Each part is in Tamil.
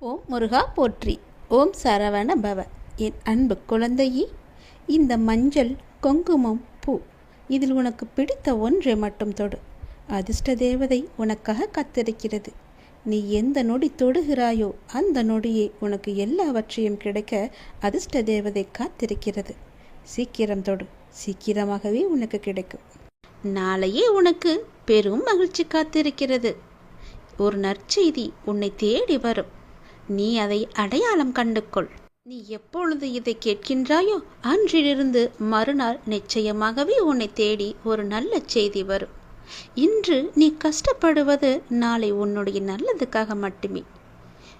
ஓம் முருகா போற்றி. ஓம் சரவண பவ. என் அன்பு குழந்தையே இந்த மஞ்சள் குங்குமம் பூ இதில் உனக்கு பிடித்த ஒன்றை மட்டும் தொடு. அதிர்ஷ்ட தேவதை உனக்காக காத்திருக்கிறது. நீ எந்த நொடி தொடுகிறாயோ அந்த நொடியே உனக்கு எல்லாவற்றையும் கிடைக்க அதிர்ஷ்ட தேவதை காத்திருக்கிறது. சீக்கிரம் தொடு. சீக்கிரமாகவே உனக்கு கிடைக்கும். நாளையே உனக்கு பெரும் மகிழ்ச்சி காத்திருக்கிறது. ஒரு நற்செய்தி உன்னை தேடி வரும். நீ அதை அடையாளம் கண்டுகொள். நீ எப்பொழுது இதை கேட்கின்றாயோ அன்றிலிருந்து மறுநாள் நிச்சயமாகவே உன்னை தேடி ஒரு நல்ல செய்தி வரும். இன்று நீ கஷ்டப்படுவது நாளை உன்னுடைய நல்லதுக்காக மட்டுமே.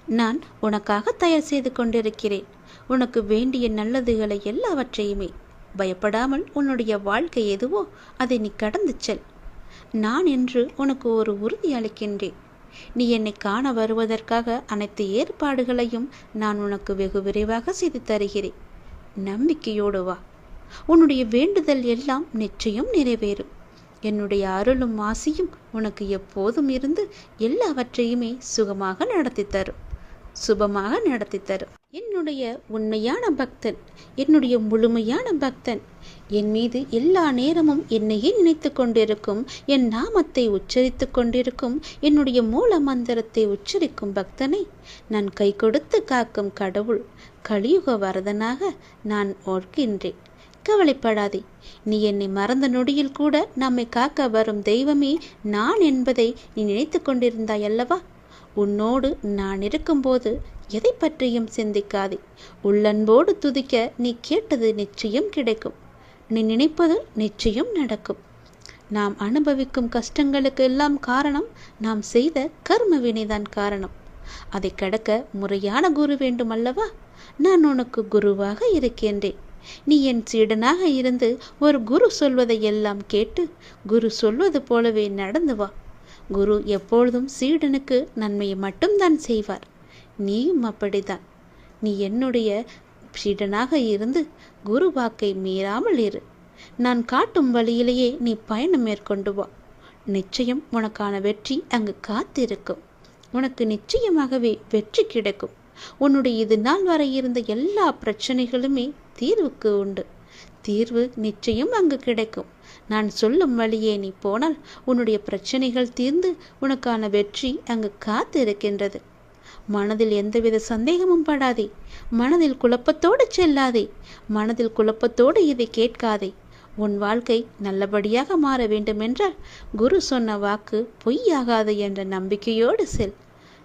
நான் உனக்காக தயார் செய்து கொண்டிருக்கிறேன். உனக்கு வேண்டிய நல்லதுகளை எல்லாவற்றையுமே. பயப்படாமல் உன்னுடைய வாழ்க்கை எதுவோ அதை நீ கடந்து செல். நான் என்று உனக்கு ஒரு உறுதி அளிக்கின்றேன். நீ என்னை காண வருவதற்காக அனைத்து ஏற்பாடுகளையும் நான் உனக்கு வெகு விரைவாக செய்து தருகிறேன். நம்பிக்கையோடு வா. உன்னுடைய வேண்டுதல் எல்லாம் நிச்சயம் நிறைவேறும். என்னுடைய அருளும் ஆசியும் உனக்கு எப்போதும் இருந்து எல்லாவற்றையுமே சுகமாக நடத்தி தரும். சுபமாக நடத்தி தரும். என்னுடைய உண்மையான பக்தன் என்னுடைய முழுமையான பக்தன் என் மீது எல்லா நேரமும் என்னையே நினைத்து கொண்டிருக்கும் என் நாமத்தை உச்சரித்து கொண்டிருக்கும் என்னுடைய மூல மந்திரத்தை உச்சரிக்கும் பக்தனை நான் கை கொடுத்து காக்கும் கடவுள் கலியுக வரதனாக நான் ஓர்க்கின்றேன். கவலைப்படாதே நீ என்னை மறந்த நொடியில் கூட நம்மை காக்க வரும் தெய்வமே நான் என்பதை நீ நினைத்து கொண்டிருந்தாய் அல்லவா உன்னோடு நான் இருக்கும்போது எதை பற்றியும் சிந்திக்காதே. உள்ளன்போடு துதிக்க நீ கேட்டது நிச்சயம் கிடைக்கும். நீ நினைப்பது நிச்சயம் நடக்கும். நாம் அனுபவிக்கும் கஷ்டங்களுக்கு எல்லாம் காரணம் நாம் செய்த கர்ம வினைதான் காரணம். அதை கடக்க முறையான குரு வேண்டும் அல்லவா நான் உனக்கு குருவாக இருக்கின்றேன். நீ என் சீடனாக இருந்து ஒரு குரு சொல்வதை எல்லாம் கேட்டு குரு சொல்வது போலவே நடந்து வா. குரு எப்பொழுதும் சீடனுக்கு நன்மையை மட்டும்தான் செய்வார். நீயும் அப்படித்தான். நீ என்னுடைய சீடனாக இருந்து குரு வாக்கை மீறாமல் இரு. நான் காட்டும் வழியிலேயே நீ பயணம் மேற்கொண்டு வா. நிச்சயம் உனக்கான வெற்றி அங்கு காத்திருக்கும். உனக்கு நிச்சயமாகவே வெற்றி கிடைக்கும். உன்னுடைய இது நாள் வரை இருந்த எல்லா பிரச்சனைகளுமே தீர்வுக்கு உண்டு. தீர்வு நிச்சயம் அங்கு கிடைக்கும். நான் சொல்லும் வழியே நீ போனால் உன்னுடைய பிரச்சனைகள் தீர்ந்து உனக்கான வெற்றி அங்கு காத்திருக்கின்றது. மனதில் எந்தவித சந்தேகமும் படாதே. மனதில் குழப்பத்தோடு செல்லாதே. மனதில் குழப்பத்தோடு இதை கேட்காதே. உன் வாழ்க்கை நல்லபடியாக மாற வேண்டுமென்றால் குரு சொன்ன வாக்கு பொய்யாகாது என்ற நம்பிக்கையோடு செல்.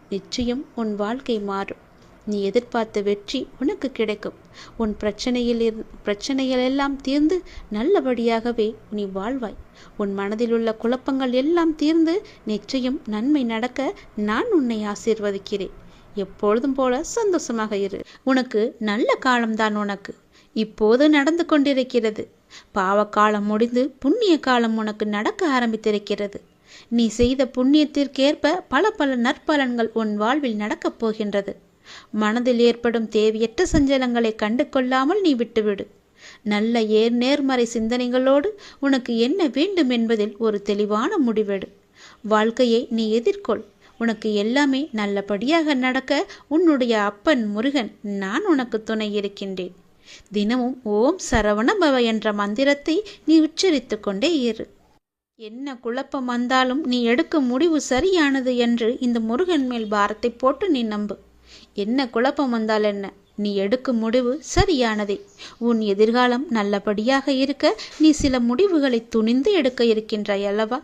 நிச்சயம் உன் வாழ்க்கை மாறும். நீ எதிர்பார்த்த வெற்றி உனக்கு கிடைக்கும். உன் பிரச்சனையில் பிரச்சனைகள் எல்லாம் தீர்ந்து நல்லபடியாகவே நீ வாழ்வாய். உன் மனதில் உள்ள குழப்பங்கள் எல்லாம் தீர்ந்து நிச்சயம் நன்மை நடக்க நான் உன்னை ஆசீர்வதிக்கிறேன். எப்பொழுதும் போல சந்தோஷமாக இரு. உனக்கு நல்ல காலம்தான் உனக்கு. இப்போது நடந்து கொண்டிருக்கிறது. பாவக்காலம் முடிந்து புண்ணிய காலம் உனக்கு நடக்க ஆரம்பித்திருக்கிறது. நீ செய்த புண்ணியத்திற்கேற்ப பல பல நற்பலன்கள் உன் வாழ்வில் நடக்கப் போகின்றது. மனதில் ஏற்படும் தேவையற்ற சஞ்சலங்களை கண்டு கொள்ளாமல் நீ விட்டுவிடு. நல்ல ஏர் நேர்மறை சிந்தனைகளோடு உனக்கு என்ன வேண்டும் என்பதில் ஒரு தெளிவான முடிவெடு. வாழ்க்கையை நீ எதிர்கொள். உனக்கு எல்லாமே நல்லபடியாக நடக்க உன்னுடைய அப்பன் முருகன் நான் உனக்கு துணை இருக்கின்றேன். தினமும் ஓம் சரவண பவ என்ற மந்திரத்தை நீ உச்சரித்து கொண்டே இரு. என்ன குழப்பம் வந்தாலும் நீ எடுக்கும் முடிவு சரியானது என்று இந்த முருகன் மேல் பாரத்தை போட்டு நீ நம்பு. என்ன குழப்பம் வந்தால் என்ன? நீ எடுக்கும் முடிவு சரியானதே. உன் எதிர்காலம் நல்லபடியாக இருக்க நீ சில முடிவுகளை துணிந்து எடுக்க இருக்கின்றாய் அல்லவா?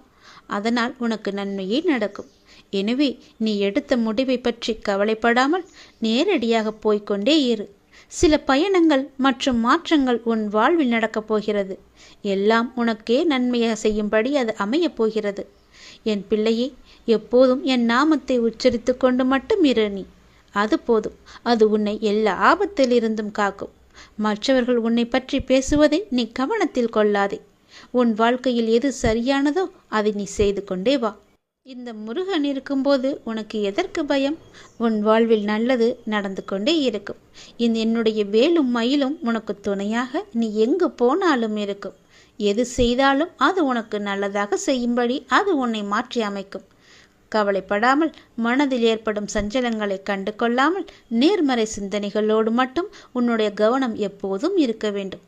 அதனால் உனக்கு நன்மையே நடக்கும். எனவே நீ எடுத்த முடிவை பற்றி கவலைப்படாமல் நேரடியாக போய்கொண்டே இரு. சில பயணங்கள் மற்றும் மாற்றங்கள் உன் வாழ்வில் நடக்கப் போகிறது. எல்லாம் உனக்கே நன்மையாக செய்யும்படி அது அமையப் போகிறது. என் பிள்ளையே எப்போதும் என் நாமத்தை உச்சரித்து கொண்டு மட்டும் இரு நீ. அது போதும். அது உன்னை எல்லா ஆபத்திலிருந்தும் காக்கும். மற்றவர்கள் உன்னை பற்றி பேசுவதை நீ கவனத்தில் கொள்ளாதே. உன் வாழ்க்கையில் எது சரியானதோ அதை நீ செய்து கொண்டே வா. இந்த முருகன் இருக்கும்போது உனக்கு எதற்கு பயம்? உன் வாழ்வில் நல்லது நடந்து கொண்டே இருக்கும். இந்த என்னுடைய வேலும் மயிலும் உனக்கு துணையாக நீ எங்கு போனாலும் இருக்கும். எது செய்தாலும் அது உனக்கு நல்லதாக செய்யும்படி அது உன்னை மாற்றி அமைக்கும். கவலைப்படாமல் மனதில் ஏற்படும் சஞ்சலங்களை கண்டு கொள்ளாமல் நேர்மறை சிந்தனைகளோடு மட்டும் உன்னுடைய கவனம் எப்போதும் இருக்க வேண்டும்.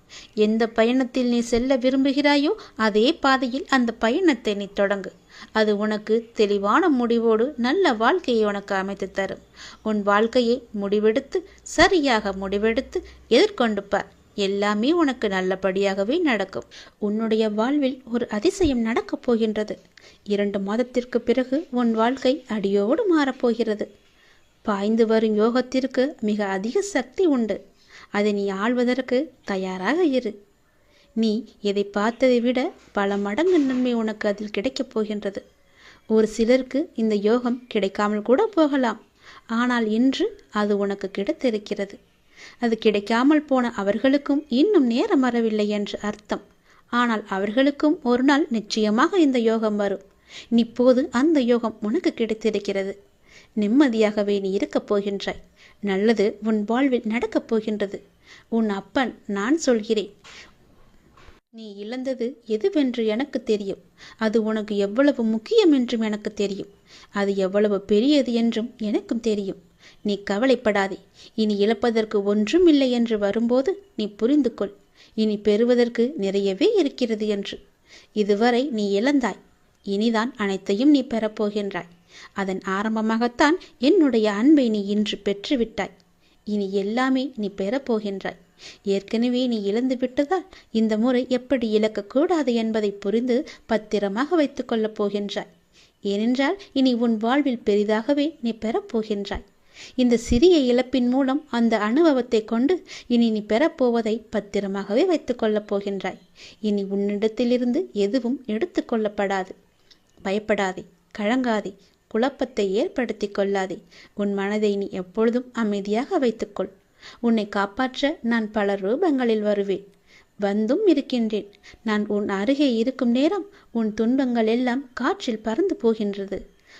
எந்த பயணத்தில் நீ செல்ல விரும்புகிறாயோ அதே பாதையில் அந்த பயணத்தை நீ தொடங்கு. அது உனக்கு தெளிவான முடிவோடு நல்ல வாழ்க்கையை உனக்கு அமைத்து தரும். உன் வாழ்க்கையை முடிவெடுத்து சரியாக முடிவெடுத்து எதிர்கொண்டு பார். எல்லாமே உனக்கு நல்லபடியாகவே நடக்கும். உன்னுடைய வாழ்வில் ஒரு அதிசயம் நடக்கப் போகின்றது. இரண்டு மாதத்திற்கு பிறகு உன் வாழ்க்கை அடியோடு மாறப்போகிறது. பாய்ந்து வரும் யோகத்திற்கு மிக அதிக சக்தி உண்டு. அதை நீ ஆள்வதற்கு தயாராக இரு. நீ எதை பார்த்ததை விட பல மடங்கு நன்மை உனக்கு அதில் கிடைக்கப் போகின்றது. ஒரு சிலருக்கு இந்த யோகம் கிடைக்காமல் கூட போகலாம். ஆனால் இன்று அது உனக்கு கிடைத்திருக்கிறது. அது கிடைக்காமல் போன அவர்களுக்கும் இன்னும் நேரம் வரவில்லை என்று அர்த்தம். ஆனால் அவர்களுக்கும் ஒரு நாள் நிச்சயமாக இந்த யோகம் வரும். இப்போது அந்த யோகம் உனக்கு கிடைத்திருக்கிறது. நிம்மதியாகவே நீ இருக்கப் போகின்றாய். நல்லது உன் வாழ்வில் நடக்கப் போகின்றது. உன் அப்பன் நான் சொல்கிறேன். நீ இழந்தது எதுவென்று எனக்கு தெரியும். அது உனக்கு எவ்வளவு முக்கியம் என்றும் எனக்கு தெரியும். அது எவ்வளவு பெரியது என்றும் எனக்கும் தெரியும். நீ கவலைப்படாதே. இனி இழப்பதற்கு ஒன்றும் இல்லை என்று வரும்போது நீ புரிந்து கொள் இனி பெறுவதற்கு நிறையவே இருக்கிறது என்று. இதுவரை நீ இழந்தாய். இனிதான் அனைத்தையும் நீ பெறப்போகின்றாய் அதன் ஆரம்பமாகத்தான் என்னுடைய அன்பை நீ இன்று பெற்றுவிட்டாய். இனி எல்லாமே நீ பெறப்போகின்றாய் ஏற்கனவே நீ இழந்து விட்டதால் இந்த முறை எப்படி இழக்கக்கூடாது என்பதை புரிந்து பத்திரமாக வைத்துக் கொள்ளப் போகின்றாய். ஏனென்றால் இனி உன் வாழ்வில் பெரிதாகவே நீ பெறப்போகின்றாய் இந்த சிறிய இழப்பின் மூலம் அந்த அனுபவத்தை கொண்டு இனி நீ பெறப்போவதை பத்திரமாகவே வைத்துக் கொள்ளப் போகின்றாய். இனி உன்னிடத்திலிருந்து எதுவும் எடுத்துக்கொள்ளப்படாது பயப்படாதே கழங்காதே குழப்பத்தை ஏற்படுத்தி கொள்ளாதே. உன் மனதை நீ எப்பொழுதும் அமைதியாக வைத்துக்கொள் உன்னை காப்பாற்ற நான் பல ரூபங்களில் வருவேன். வந்தும் இருக்கின்றேன். நான் உன் அருகே இருக்கும் நேரம் உன் துன்பங்கள் எல்லாம் காற்றில் பறந்து போகின்றது.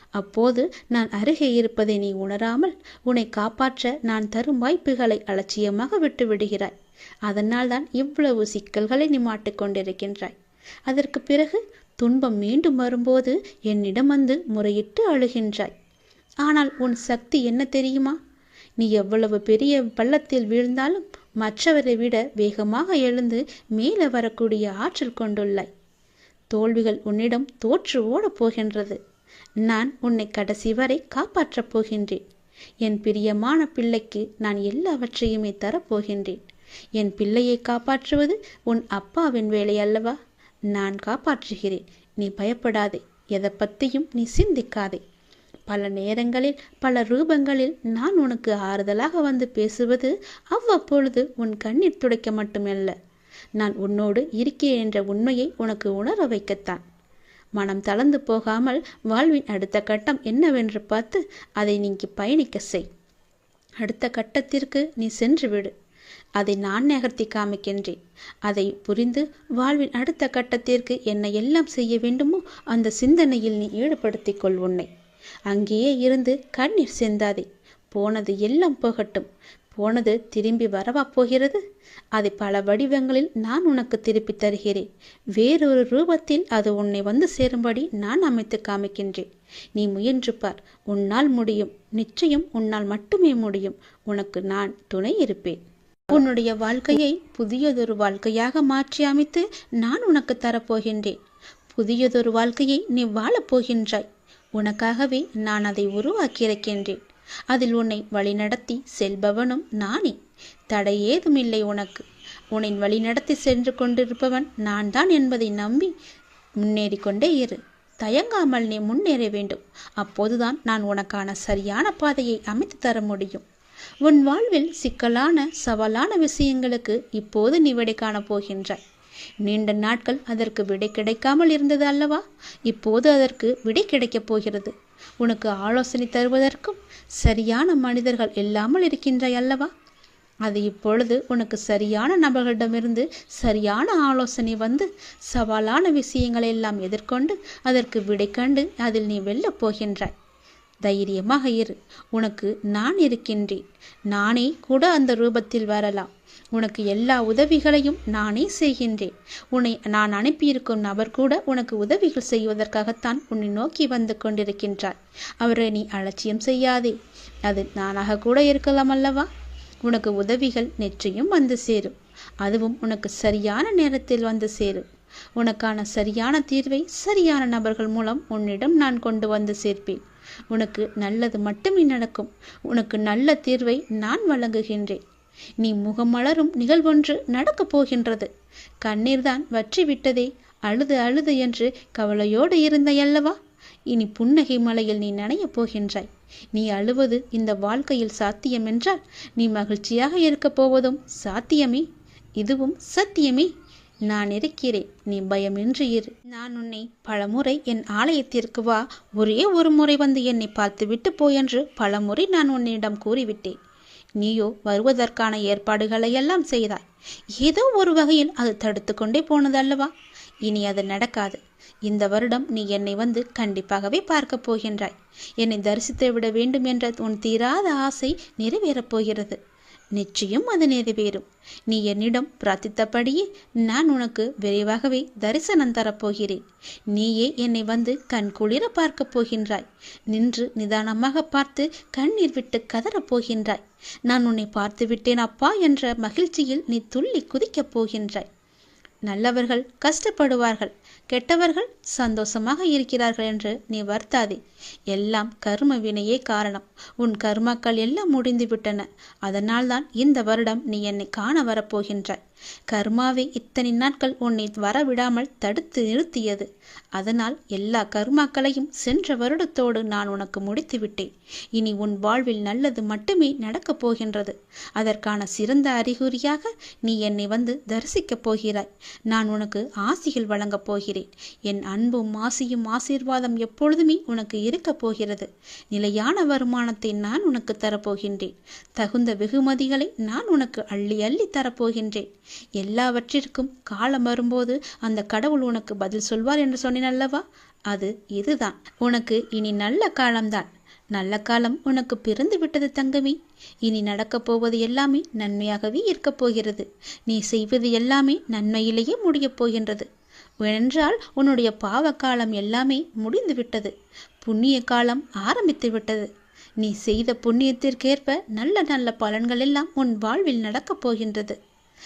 அப்போது நான் அருகே இருப்பதை நீ உணராமல் உன்னை காப்பாற்ற நான் தரும் வாய்ப்புகளை அலட்சியமாக விட்டு விடுகிறாய். அதனால்தான் இவ்வளவு சிக்கல்களை நீ மாட்டிக்கொண்டிருக்கின்றாய் அதற்கு பிறகு துன்பம் மீண்டும் வரும்போது என்னிடம் வந்து முறையிட்டு அழுகின்றாய். ஆனால் உன் சக்தி என்ன தெரியுமா? நீ எவ்வளவு பெரிய பள்ளத்தில் வீழ்ந்தாலும் மற்றவரை விட வேகமாக எழுந்து மேலே வரக்கூடிய ஆற்றல் கொண்டுள்ளாய். தோல்விகள் உன்னிடம் தோற்று ஓடப் போகின்றது. நான் உன்னை கடைசி வரை காப்பாற்றப் போகின்றேன். என் பிரியமான பிள்ளைக்கு நான் எல்லாவற்றையுமே தரப்போகின்றேன். என் பிள்ளையை காப்பாற்றுவது உன் அப்பாவின் வேலை அல்லவா? நான் காப்பாற்றுகிறேன். நீ பயப்படாதே. எதை பற்றியும் நீ சிந்திக்காதே. பல நேரங்களில் பல ரூபங்களில் நான் உனக்கு ஆறுதலாக வந்து பேசுவது அவ்வப்பொழுது உன் கண்ணீர் துடைக்க மட்டுமல்ல. நான் உன்னோடு இருக்கிறேன் என்ற உண்மையை உனக்கு உணர வைக்கத்தான். மனம் தளர்ந்து போகாமல் வாழ்வின் அடுத்த கட்டம் என்னவென்று பார்த்து அதை நீங்கி பயணிக்க செய். அடுத்த கட்டத்திற்கு நீ சென்று விடு. அதை நான் நகர்த்தி காமிக்கின்றேன். அதை புரிந்து வாழ்வின் அடுத்த கட்டத்திற்கு என்ன எல்லாம் செய்ய வேண்டுமோ அந்த சிந்தனையில் நீ ஈடுபடுத்திக் கொள் உன்னை. அங்கேயே இருந்து கண்ணீர் சிந்தாதே. போனது எல்லாம் போகட்டும். போனது திரும்பி வரவா போகிறது? அதை பல வடிவங்களில் நான் உனக்கு திருப்பி தருகிறேன். வேறொரு ரூபத்தில் அது உன்னை வந்து சேரும்படி நான் அமைத்து காமிக்கின்றேன். நீ முயன்று பார் உன்னால் முடியும். நிச்சயம் உன்னால் மட்டுமே முடியும். உனக்கு நான் துணை இருப்பேன். உன்னுடைய வாழ்க்கையை புதியதொரு வாழ்க்கையாக மாற்றி அமைத்து நான் உனக்கு தரப்போகின்றேன். புதியதொரு வாழ்க்கையை நீ வாழப் போகின்றாய். உனக்காகவே நான் அதை உருவாக்கியிருக்கின்றேன். அதில் உன்னை வழிநடத்தி செல்பவனும் நானே. தடை ஏதுமில்லை உனக்கு உன்னை வழிநடத்தி சென்று கொண்டிருப்பவன் நான் தான் என்பதை நம்பி முன்னேறி கொண்டே இரு. தயங்காமல் நீ முன்னேற வேண்டும். அப்போதுதான் நான் உனக்கான சரியான பாதையை அமைத்து தர முடியும். உன் வாழ்வில் சிக்கலான சவாலான விஷயங்களுக்கு இப்போது நீ விடை காணப் போகின்றாய் நீண்ட நாட்கள் அதற்கு விடை கிடைக்காமல் இருந்தது அல்லவா? இப்போது அதற்கு விடை கிடைக்கப் போகிறது. உனக்கு ஆலோசனை தருவதற்கும் சரியான மனிதர்கள் இல்லாமல் இருக்கின்றாய் அல்லவா? அது இப்பொழுது உனக்கு சரியான நபர்களிடமிருந்து சரியான ஆலோசனை வந்து சவாலான விஷயங்களை எல்லாம் எதிர்கொண்டு அதற்கு விடை கண்டு அதில் நீ வெல்லப் போகின்றாய். தைரியமாக இரு. உனக்கு நான் இருக்கின்றேன். நானே கூட அந்த ரூபத்தில் வரலாம். உனக்கு எல்லா உதவிகளையும் நானே செய்கின்றேன். உன்னை நான் அனுப்பியிருக்கும் நபர் கூட உனக்கு உதவிகள் செய்வதற்காகத்தான் உன்னை நோக்கி வந்து கொண்டிருக்கின்றார். அவரை நீ அலட்சியம் செய்யாதே. அது நானாக கூட இருக்கலாம் அல்லவா? உனக்கு உதவிகள் நிச்சயம் வந்து சேரும். அதுவும் உனக்கு சரியான நேரத்தில் வந்து சேரும். உனக்கான சரியான தீர்வை சரியான நபர்கள் மூலம் உன்னிடம் நான் கொண்டு வந்து சேர்ப்பேன். உனக்கு நல்லது மட்டுமே நடக்கும். உனக்கு நல்ல தீர்வை நான் வழங்குகின்றேன். நீ முகமலரும் நிகழ்வொன்று நடக்கப் போகின்றது. கண்ணீர்தான் வற்றி விட்டதே அழுது அழுது என்று கவலையோடு இருந்தையல்லவா? இனி புன்னகை மலையில் நீ நனையப் போகின்றாய். நீ அழுவது இந்த வாழ்க்கையில் சாத்தியம் என்றால் நீ மகிழ்ச்சியாக இருக்கப் போவதும் சாத்தியமே. இதுவும் சத்தியமே. நான் இருக்கிறேன். நீ பயமின்றி இரு. நான் உன்னை பலமுறை என் ஆலயத்திற்கு வா. ஒரே ஒரு முறை வந்து என்னை பார்த்துவிட்டு போயென்று பலமுறை நான் உன்னிடம் கூறிவிட்டேன். நீயோ வருவதற்கான ஏற்பாடுகளை எல்லாம் செய்தாய். ஏதோ ஒரு வகையில் அது தடுத்து கொண்டே போனதல்லவா இனி அது நடக்காது. இந்த வருடம் நீ என்னை வந்து கண்டிப்பாகவே பார்க்கப் போகின்றாய். என்னை தரிசித்து விட வேண்டும் என்ற உன் தீராத ஆசை நிறைவேறப் போகிறது. நிச்சயம் அது நிறைவேறும். நீ என்னிடம் பிரார்த்தித்தபடியே நான் உனக்கு விரைவாகவே தரிசனம் தரப்போகிறேன் நீயே என்னை வந்து கண் குளிர பார்க்கப் போகின்றாய். நின்று நிதானமாக பார்த்து கண்ணீர் விட்டு கதறப் போகின்றாய். நான் உன்னை பார்த்து விட்டேன் அப்பா என்ற மகிழ்ச்சியில் நீ துள்ளி குதிக்கப் போகின்றாய். நல்லவர்கள் கஷ்டப்படுவார்கள் கெட்டவர்கள் சந்தோஷமாக இருக்கிறார்கள் என்று நீ வருத்தாதே. எல்லாம் கர்ம வினையே காரணம். உன் கர்மாக்கள் எல்லாம் முடிந்து விட்டன அதனால்தான் இந்த வருடம் நீ என்னை காண வரப்போகின்றாய். கர்மாவே இத்தனை நாட்கள் உன்னை வரவிடாமல் தடுத்து நிறுத்தியது. அதனால் எல்லா கர்மாக்களையும் சென்ற வருடத்தோடு நான் உனக்கு முடித்து விட்டேன். இனி உன் வாழ்வில் நல்லது மட்டுமே நடக்கப் போகின்றது. அதற்கான சிறந்த அறிகுறியாக நீ என்னை வந்து தரிசிக்கப் போகிறாய். நான் உனக்கு ஆசிகள் வழங்கப் போகிறேன். என் அன்பும் ஆசியும் ஆசீர்வாதம் எப்பொழுதுமே உனக்கு இருக்கப் போகிறது. நிலையான வருமானத்தை நான் உனக்கு தரப்போகின்றேன் தகுந்த வெகுமதிகளை நான் உனக்கு அள்ளி அள்ளி தரப்போகின்றேன் எல்லாவற்றிற்கும் காலம் வரும்போது அந்த கடவுள் உனக்கு பதில் சொல்வார் என்று சொன்னேன் அல்லவா? அது இதுதான். உனக்கு இனி நல்ல காலம்தான். நல்ல காலம் உனக்கு பிறந்து விட்டது தங்கமே. இனி நடக்கப் போவது எல்லாமே நன்மையாகவே இருக்கப் போகிறது. நீ செய்வது எல்லாமே நன்மையிலேயே முடியப் போகின்றது. ஏனென்றால் உன்னுடைய பாவ காலம் எல்லாமே முடிந்து விட்டது. புண்ணிய காலம் ஆரம்பித்து விட்டது. நீ செய்த புண்ணியத்திற்கேற்ப நல்ல நல்ல பலன்கள் எல்லாம் உன் வாழ்வில் நடக்கப் போகின்றது.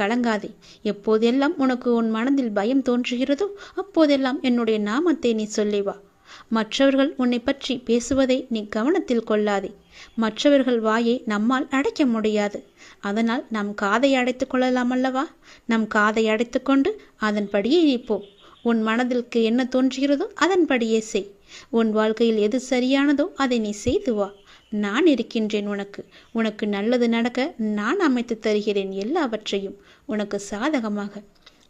கலங்காதே. எப்போதெல்லாம் உனக்கு உன் மனதில் பயம் தோன்றுகிறதோ அப்போதெல்லாம் என்னுடைய நாமத்தை நீ சொல்லி வா மற்றவர்கள் உன்னை பற்றி பேசுவதை நீ கவனத்தில் கொள்ளாதே. மற்றவர்கள் வாயை நம்மால் அடைக்க முடியாது. அதனால் நம் காதை அடைத்து கொள்ளலாம் அல்லவா? நம் காதை அடைத்து கொண்டு அதன்படியே நீ போ உன் மனதிற்கு என்ன தோன்றுகிறதோ அதன்படியே செய். உன் வாழ்க்கையில் எது சரியானதோ அதை நீ செய்து வா. நான் இருக்கின்றேன் உனக்கு. உனக்கு நல்லது நடக்க நான் அமைத்து தருகிறேன் எல்லாவற்றையும். உனக்கு சாதகமாக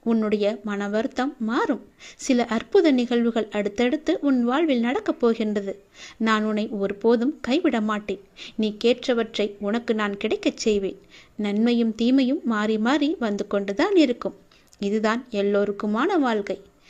உன்னுடைய மன வருத்தம் மாறும். சில அற்புத நிகழ்வுகள் அடுத்தடுத்து உன் வாழ்வில் நடக்கப் போகின்றது. நான் உன்னை ஒருபோதும் கைவிட மாட்டேன். நீ கேட்டவற்றை உனக்கு நான் கிடைக்கச் செய்வேன். நன்மையும் தீமையும் மாறி மாறி வந்து கொண்டுதான் இருக்கும். இதுதான் எல்லோருக்குமான வாழ்க்கை.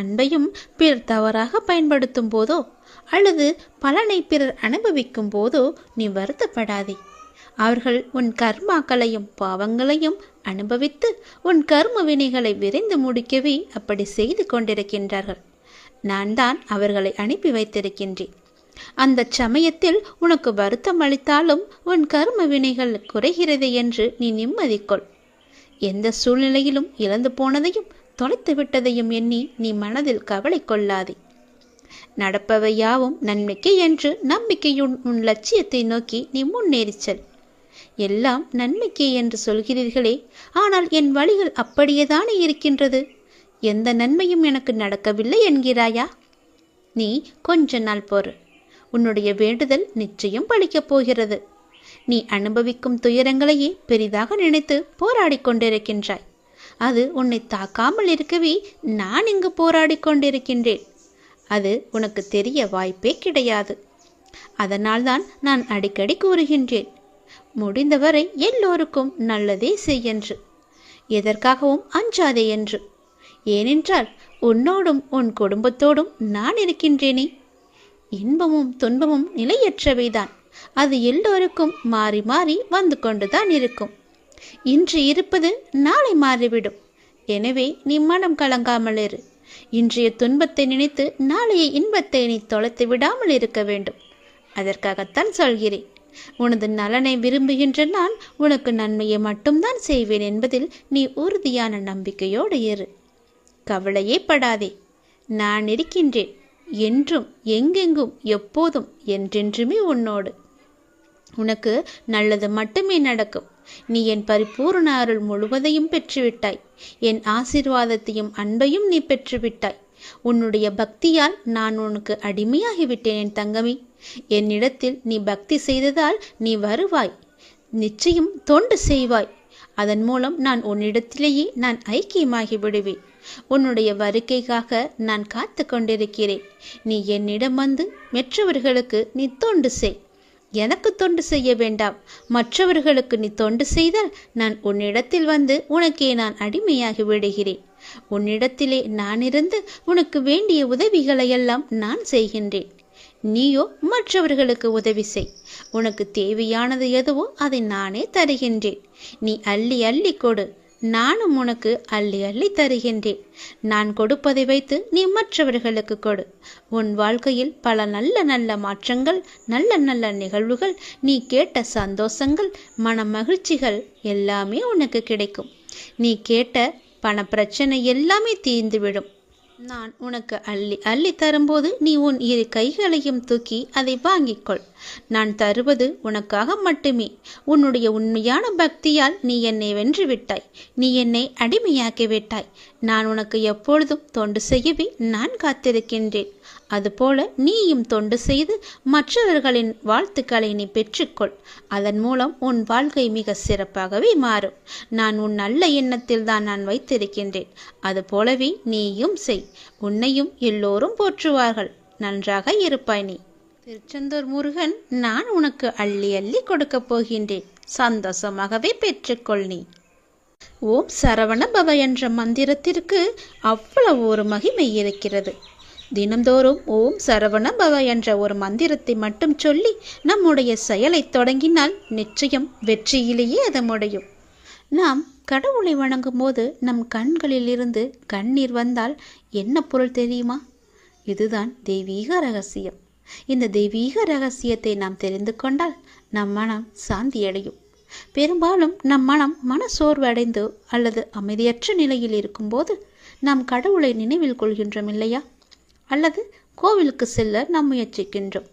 அன்பையும் பிறர் தவறாக பயன்படுத்தும் போதோ அல்லது பலனை பிறர் அனுபவிக்கும் போதோ நீ வருத்தப்படாதே. அவர்கள் உன் கர்மாக்களையும் பாவங்களையும் அனுபவித்து உன் கர்ம வினைகளை விரைந்து முடிக்கவே அப்படி செய்து கொண்டிருக்கின்றார்கள். நான் தான் அவர்களை அனுப்பி வைத்திருக்கின்றேன். அந்த சமயத்தில் உனக்கு வருத்தம் அளித்தாலும் உன் கர்ம வினைகள் குறைகிறது என்று நீ நிம்மதிக்கொள். எந்த சூழ்நிலையிலும் இழந்து போனதையும் தொலைத்து விட்டதையும் எண்ணி நீ மனதில் கவலை கொள்ளாதே. நடப்பவை யாவும் நன்மைக்கு என்று நம்பிக்கையுன் உன் லட்சியத்தை நோக்கி நீ முன்னேறிச்சல் எல்லாம் நன்மைக்கே என்று சொல்கிறீர்களே ஆனால் என் வழிகள் அப்படியேதானே இருக்கின்றது? எந்த நன்மையும் எனக்கு நடக்கவில்லை என்கிறாயா? நீ கொஞ்ச நாள் போறு. உன்னுடைய வேண்டுதல் நிச்சயம் பழிக்கப் போகிறது. நீ அனுபவிக்கும் துயரங்களையே பெரிதாக நினைத்து போராடிக் கொண்டிருக்கின்றாய். அது உன்னை தாக்காமல் இருக்கவே நான் இங்கு போராடி கொண்டிருக்கின்றேன். அது உனக்கு தெரிய வாய்ப்பே கிடையாது. அதனால்தான் நான் அடிக்கடி கூறுகின்றேன். முடிந்தவரை எல்லோருக்கும் நல்லதே செய்யென்று. எதற்காகவும் அஞ்சாதே என்று. ஏனென்றால் உன்னோடும் உன் குடும்பத்தோடும் நான் இருக்கின்றேனே. இன்பமும் துன்பமும் நிலையற்றவைதான். அது எல்லோருக்கும் மாறி மாறி வந்து கொண்டுதான் இருக்கும். இன்று இருப்பது நாளை மாறிவிடும். எனவே நீ மனம் கலங்காமல் இரு. இன்றைய துன்பத்தை நினைத்து நாளைய இன்பத்தை நீ தொலைத்து விடாமல் இருக்க வேண்டும். அதற்காகத்தான் சொல்கிறேன். உனது நலனை விரும்புகின்ற நான் உனக்கு நன்மையை மட்டும்தான் செய்வேன் என்பதில் நீ உறுதியான நம்பிக்கையோடு இரு. கவலையே படாதே. நான் இருக்கின்றேன். என்றும் எங்கெங்கும் எப்போதும் என்றென்றுமே உன்னோடு. உனக்கு நல்லது மட்டுமே நடக்கும். நீ என் பரிபூர்ண அருள் முழுவதையும் பெற்றுவிட்டாய். என் ஆசிர்வாதத்தையும் அன்பையும் நீ பெற்றுவிட்டாய். உன்னுடைய பக்தியால் நான் உனக்கு அடிமையாகிவிட்டேன் என் தங்கமி. என்னிடத்தில் நீ பக்தி செய்ததால் நீ வருவாய். நிச்சயம் தொண்டு செய்வாய். அதன் மூலம் நான் உன்னிடத்திலேயே நான் ஐக்கியமாகி விடுவேன். உன்னுடைய வருகைக்காக நான் காத்து கொண்டிருக்கிறேன் நீ என்னிடம் வந்து மெற்றவர்களுக்கு நீ தொண்டு செய். எனக்கு தொண்டு செய்ய வேண்டாம். மற்றவர்களுக்கு நீ தொண்டு செய்தால் நான் உன்னிடத்தில் வந்து உனக்கே நான் அடிமையாகி விடுகிறேன். உன்னிடத்திலே நான் இருந்து உனக்கு வேண்டிய உதவிகளையெல்லாம் நான் செய்கின்றேன். நீயோ மற்றவர்களுக்கு உதவி செய். உனக்கு தேவையானது எதுவோ அதை நானே தருகின்றேன். நீ அள்ளி அள்ளி கொடு. நானும் உனக்கு அள்ளி அள்ளி தருகின்றேன். நான் கொடுப்பதை வைத்து நீ மற்றவர்களுக்கு கொடு. உன் வாழ்க்கையில் பல நல்ல நல்ல மாற்றங்கள் நல்ல நல்ல நிகழ்வுகள் நீ கேட்ட சந்தோஷங்கள் மன மகிழ்ச்சிகள் எல்லாமே உனக்கு கிடைக்கும். நீ கேட்ட பண பிரச்சனை எல்லாமே தீர்ந்துவிடும். நான் உனக்கு அள்ளி அள்ளி தரும்போது நீ உன் இரு கைகளையும் தூக்கி அதை வாங்கிக்கொள் நான் தருவது உனக்காக மட்டுமே. உன்னுடைய உண்மையான பக்தியால் நீ என்னை வென்று விட்டாய் நீ என்னை அடிமையாக்கி விட்டாய் நான் உனக்கு எப்பொழுதும் தொண்டு செய்யவே நான் காத்திருக்கின்றேன். அதுபோல நீயும் தொண்டு செய்து மற்றவர்களின் வாழ்த்துக்களை நீ பெற்றுக்கொள். அதன் மூலம் உன் வாழ்க்கை மிக சிறப்பாகவே மாறும். நான் உன் நல்ல எண்ணத்தில் தான் நான் வைத்திருக்கின்றேன். அதுபோலவே நீயும் செய். உன்னையும் எல்லோரும் போற்றுவார்கள். நன்றாக இருப்பாய் நீ. திருச்செந்தூர் முருகன் நான் உனக்கு அள்ளி அள்ளி கொடுக்கப் போகின்றேன். சந்தோஷமாகவே பெற்றுக்கொள் நீ. ஓம் சரவண பவ என்ற மந்திரத்திற்கு அவ்வளவு ஒரு மகிமை இருக்கிறது. தினந்தோறும் ஓம் சரவண பவ என்ற ஒரு மந்திரத்தை மட்டும் சொல்லி நம்முடைய செயலை தொடங்கினால் நிச்சயம் வெற்றியிலேயே அது முடியும். நாம் கடவுளை வணங்கும் போது நம் கண்களிலிருந்து கண்ணீர் வந்தால் என்ன பொருள் தெரியுமா? இதுதான் தெய்வீக ரகசியம். இந்த தெய்வீக ரகசியத்தை நாம் தெரிந்து கொண்டால் நம் மனம் சாந்தியடையும். பெரும்பாலும் நம் மனம் மன சோர்வடைந்து அல்லது அமைதியற்ற நிலையில் இருக்கும்போது நாம் கடவுளை நினைவில் கொள்கின்றோம் இல்லையா? அல்லது கோவிலுக்கு செல்ல நாம் முயற்சிக்கின்றோம்.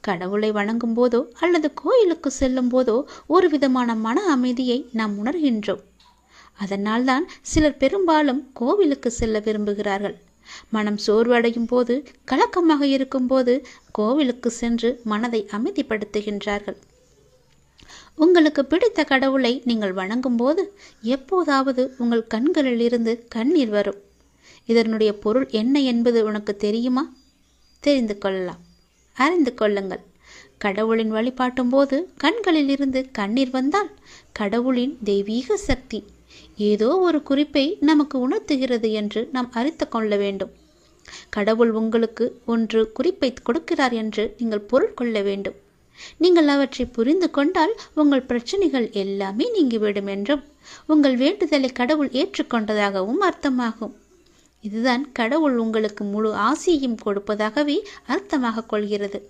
கடவுளை வணங்கும் போதோ அல்லது கோயிலுக்கு செல்லும் போதோ ஒரு விதமான மன அமைதியை நாம் உணர்கின்றோம். அதனால்தான் சிலர் பெரும்பாலும் கோவிலுக்கு செல்ல விரும்புகிறார்கள். மனம் சோர்வடையும் போது கலக்கமாக இருக்கும்போது கோவிலுக்கு சென்று மனதை அமைதிப்படுத்துகின்றார்கள். உங்களுக்கு பிடித்த கடவுளை நீங்கள் வணங்கும்போது எப்போதாவது உங்கள் கண்களில் இருந்து கண்ணீர் வரும். இதனுடைய பொருள் என்ன என்பது உனக்கு தெரியுமா? தெரிந்து கொள்ளலாம். அறிந்து கொள்ளுங்கள். கடவுளின் வழிபாட்டும் போது கண்களில் இருந்து கண்ணீர் வந்தால் கடவுளின் தெய்வீக சக்தி ஏதோ ஒரு குறிப்பை நமக்கு உணர்த்துகிறது என்று நாம் அறித்து கொள்ள வேண்டும். கடவுள் உங்களுக்கு ஒன்று குறிப்பை கொடுக்கிறார் என்று நீங்கள் பொருள் கொள்ள வேண்டும். நீங்கள் அவற்றை புரிந்து கொண்டால் உங்கள் பிரச்சனைகள் எல்லாமே நீங்கிவிடும் என்றும் உங்கள் வேண்டுதலை கடவுள் ஏற்றுக்கொண்டதாகவும் அர்த்தமாகும். இதுதான் கடவுள் உங்களுக்கு முழு ஆசையும் கொடுப்பதாகவே அர்த்தமாக கொள்கிறது.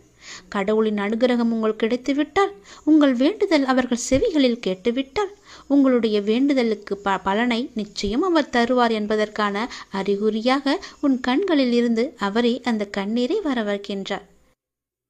கடவுளின் அனுகிரகம் உங்கள் கிடைத்துவிட்டால் உங்கள் வேண்டுதல் அவர்கள் செவிகளில் கேட்டுவிட்டால் உங்களுடைய வேண்டுதலுக்கு ப பலனை நிச்சயம் அவர் தருவார் என்பதற்கான அறிகுறியாக உன் கண்களில் இருந்து அவரே அந்த கண்ணீரை வரவர்க்கின்றார்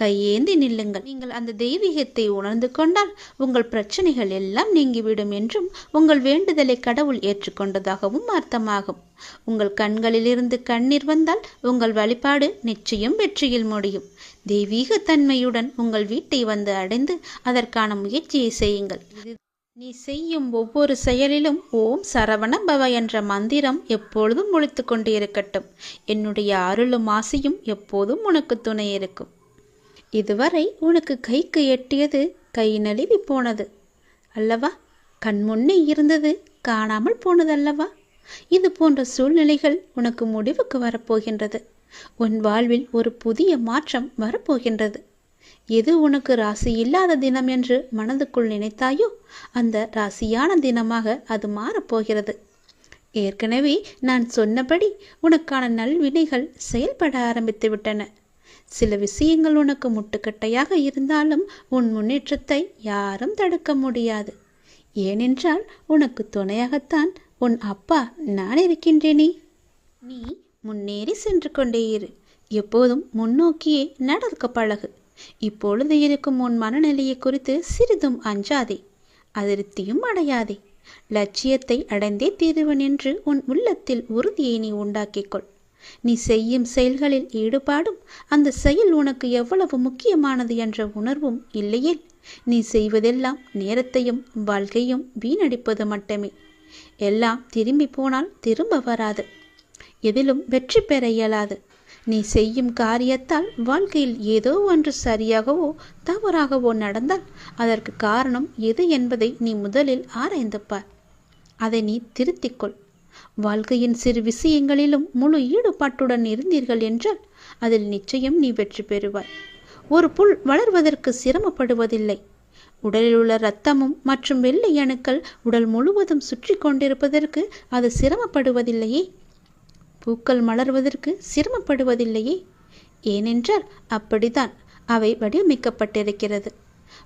கையேந்தி நில்லுங்கள். நீங்கள் அந்த தெய்வீகத்தை உணர்ந்து கொண்டால் உங்கள் பிரச்சனைகள் எல்லாம் நீங்கிவிடும் என்றும் உங்கள் வேண்டுதலை கடவுள் ஏற்றுக்கொண்டதாகவும் அர்த்தமாகும். உங்கள் கண்களிலிருந்து கண்ணீர் வந்தால் உங்கள் வழிபாடு நிச்சயம் வெற்றியில் முடியும். தெய்வீக தன்மையுடன் உங்கள் வீட்டை வந்து அடைந்து அதற்கான முயற்சியை செய்யுங்கள். நீ செய்யும் ஒவ்வொரு செயலிலும் ஓம் சரவண பவ என்ற மந்திரம் எப்பொழுதும் ஒழித்து கொண்டு இருக்கட்டும் என்னுடைய அருளும் ஆசையும் எப்போதும் உனக்கு துணை இருக்கும். இதுவரை உனக்கு கைக்கு எட்டியது கை நழுவி போனது. அல்லவா? கண்முன்னே இருந்தது காணாமல் போனதல்லவா? இது போன்ற சூழ்நிலைகள் உனக்கு முடிவுக்கு வரப்போகின்றது. உன் வாழ்வில் ஒரு புதிய மாற்றம் வரப்போகின்றது. எது உனக்கு ராசி இல்லாத தினம் என்று மனதுக்குள் நினைத்தாயோ அந்த ராசியான தினமாக அது மாறப்போகிறது. ஏற்கனவே நான் சொன்னபடி உனக்கான நல்வினைகள் செயல்பட ஆரம்பித்து விட்டன சில விஷயங்கள் உனக்கு முட்டுக்கட்டையாக இருந்தாலும் உன் முன்னேற்றத்தை யாரும் தடுக்க முடியாது. ஏனென்றால் உனக்கு துணையாகத்தான் உன் அப்பா நான் இருக்கின்றேனே. நீ முன்னேறி சென்று கொண்டே இரு. எப்போதும் முன்னோக்கியே நடக்க பழகு. இப்பொழுது இருக்கும் உன் மனநிலையை குறித்து சிறிதும் அஞ்சாதே. அதிருப்தியும் அடையாதே. லட்சியத்தை அடைந்தே தீருவன் என்று உன் உள்ளத்தில் உறுதியை நீ உண்டாக்கிக்கொள் நீ செய்யும் செயல்களில் ஈடுபாடும் அந்த செயல் உனக்கு எவ்வளவு முக்கியமானது என்ற உணர்வும் இல்லையேல் நீ செய்வதெல்லாம் நேரத்தையும் வாழ்க்கையும் வீணடிப்பது மட்டுமே. எல்லாம் திரும்பி போனால் திரும்ப வராது. எதிலும் வெற்றி பெற இயலாது. நீ செய்யும் காரியத்தால் வாழ்க்கையில் ஏதோ ஒன்று சரியாகவோ தவறாகவோ நடந்தால் அதற்கு காரணம் எது என்பதை நீ முதலில் ஆராய்ந்து பார். அதை நீ திருத்திக்கொள் வாழ்க்கையின் சிறு விஷயங்களிலும் முழு ஈடுபாட்டுடன் இருந்தீர்கள் என்றால் அதில் நிச்சயம் நீ வெற்றி பெறுவாய். ஒரு புல் வளர்வதற்கு சிரமப்படுவதில்லை. உடலில் உள்ள இரத்தமும் மற்றும் வெள்ளை அணுக்கள் உடல் முழுவதும் சுற்றி கொண்டிருப்பதற்கு அது சிரமப்படுவதில்லையே. பூக்கள் மலர்வதற்கு சிரமப்படுவதில்லையே. ஏனென்றால் அப்படித்தான் அவை வடிவமைக்கப்பட்டிருக்கிறது.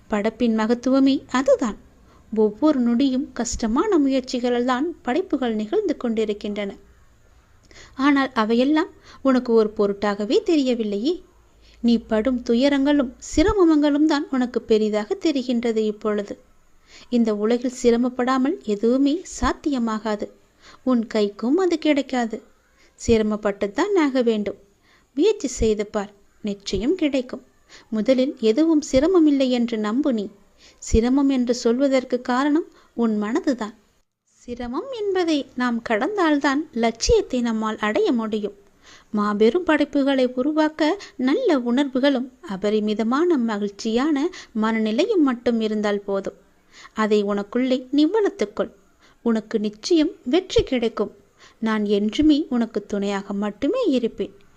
படைப்பின் மகத்துவமே அதுதான். ஒவ்வொரு நொடியும் கஷ்டமான முயற்சிகளால் தான் படைப்புகள் நிகழ்ந்து கொண்டிருக்கின்றன. ஆனால் அவையெல்லாம் உனக்கு ஒரு பொருட்டாகவே தெரியவில்லையே. நீ படும் துயரங்களும் சிரமங்களும் தான் உனக்கு பெரிதாக தெரிகின்றது இப்பொழுது. இந்த உலகில் சிரமப்படாமல் எதுவுமே சாத்தியமாகாது. உன் கைக்கும் அது கிடைக்காது. சிரமப்பட்டுத்தான் ஆக வேண்டும். முயற்சி செய்து பார். நிச்சயம் கிடைக்கும். முதலில் எதுவும் சிரமமில்லை என்று நம்பு நீ. சிரமம் என்று சொல்வதற்கு காரணம் உன் மனதுதான். சிரமம் என்பதை நாம் கடந்தால்தான் லட்சியத்தை நம்மால் அடைய முடியும். மாபெரும் படைப்புகளை உருவாக்க நல்ல உணர்வுகளும் அபரிமிதமான மகிழ்ச்சியான மனநிலையும் மட்டும் இருந்தால் போதும். அதை உனக்குள்ளே நீ வளர்த்துக்கொள் உனக்கு நிச்சயம் வெற்றி கிடைக்கும். நான் என்றுமே உனக்கு துணையாக மட்டுமே இருப்பேன்.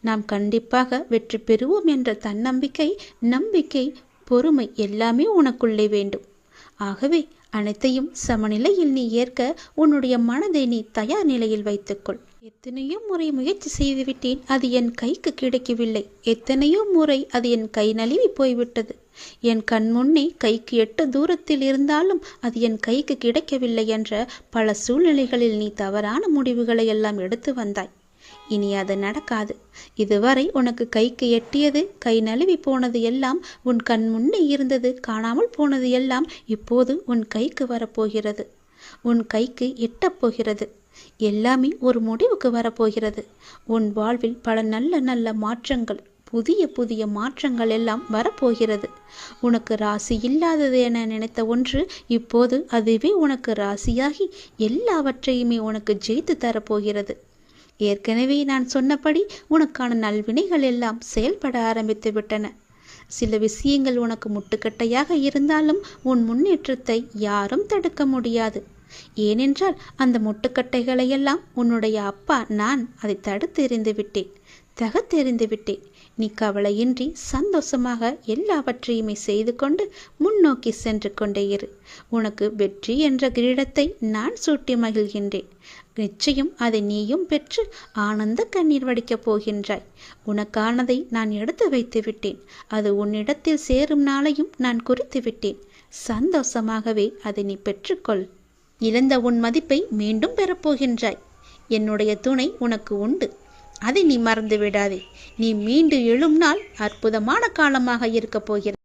நாம் கண்டிப்பாக வெற்றி பெறுவோம் என்ற தன்னம்பிக்கை நம்பிக்கை பொறுமை எல்லாமே உனக்குள்ளே வேண்டும். ஆகவே அனைத்தையும் சமநிலையில் நீ ஏற்க உன்னுடைய மனதை நீ தயார் நிலையில் வைத்துக்கொள். எத்தனையோ முறை முயற்சி செய்துவிட்டேன் அது என் கைக்கு கிடைக்கவில்லை. எத்தனையோ முறை அது என் கை நழுவி போய்விட்டது. என் கண் முன்னே கைக்கு எட்டு தூரத்தில் இருந்தாலும் அது என் கைக்கு கிடைக்கவில்லை என்ற பல சூழ்நிலைகளில் நீ தவறான முடிவுகளை எல்லாம் எடுத்து வந்தாய். இனி அது நடக்காது. இதுவரை உனக்கு கைக்கு எட்டியது கை நழுவி போனது எல்லாம் உன் கண் முன்னே இருந்தது காணாமல் போனது எல்லாம் இப்போது உன் கைக்கு வரப்போகிறது. உன் கைக்கு எட்டப் போகிறது எல்லாமே ஒரு முடிவுக்கு வரப்போகிறது. உன் வாழ்வில் பல நல்ல நல்ல மாற்றங்கள் புதிய புதிய மாற்றங்கள் எல்லாம் வரப்போகிறது. உனக்கு ராசி இல்லாதது என நினைத்த ஒன்று இப்போது அதுவே உனக்கு ராசியாகி எல்லாவற்றையுமே உனக்கு ஜெயித்து தரப்போகிறது. ஏற்கனவே நான் சொன்னபடி உனக்கான நல்வினைகள் எல்லாம் செயல்பட ஆரம்பித்து விட்டன. சில விஷயங்கள் உனக்கு முட்டுக்கட்டையாக இருந்தாலும் உன் முன்னேற்றத்தை யாரும் தடுக்க முடியாது. ஏனென்றால் அந்த முட்டுக்கட்டைகளையெல்லாம் உன்னுடைய அப்பா நான் அதை தடுத்து எறிந்து விட்டேன் தகத்தெறிந்து விட்டேன். நீ கவலையின்றி சந்தோஷமாக எல்லாவற்றையுமே செய்து கொண்டு முன்னோக்கி சென்று கொண்டே இரு. உனக்கு வெற்றி என்ற கிரீடத்தை நான் சூட்டி மகிழ்கின்றேன். நிச்சயம் அதை நீயும் பெற்று ஆனந்த கண்ணீர் வடிக்கப் போகின்றாய். உனக்கானதை நான் எடுத்து வைத்து விட்டேன். அது உன்னிடத்தில் சேரும் நாளையும் நான் குறித்து விட்டேன். சந்தோஷமாகவே அதை நீ பெற்றுக்கொள். இழந்த உன் மதிப்பை மீண்டும் பெறப்போகின்றாய் என்னுடைய துணை உனக்கு உண்டு. அதை நீ மறந்து விடாதே. நீ மீண்டு எழும் நாள் அற்புதமான காலமாக இருக்கப் போகிறது.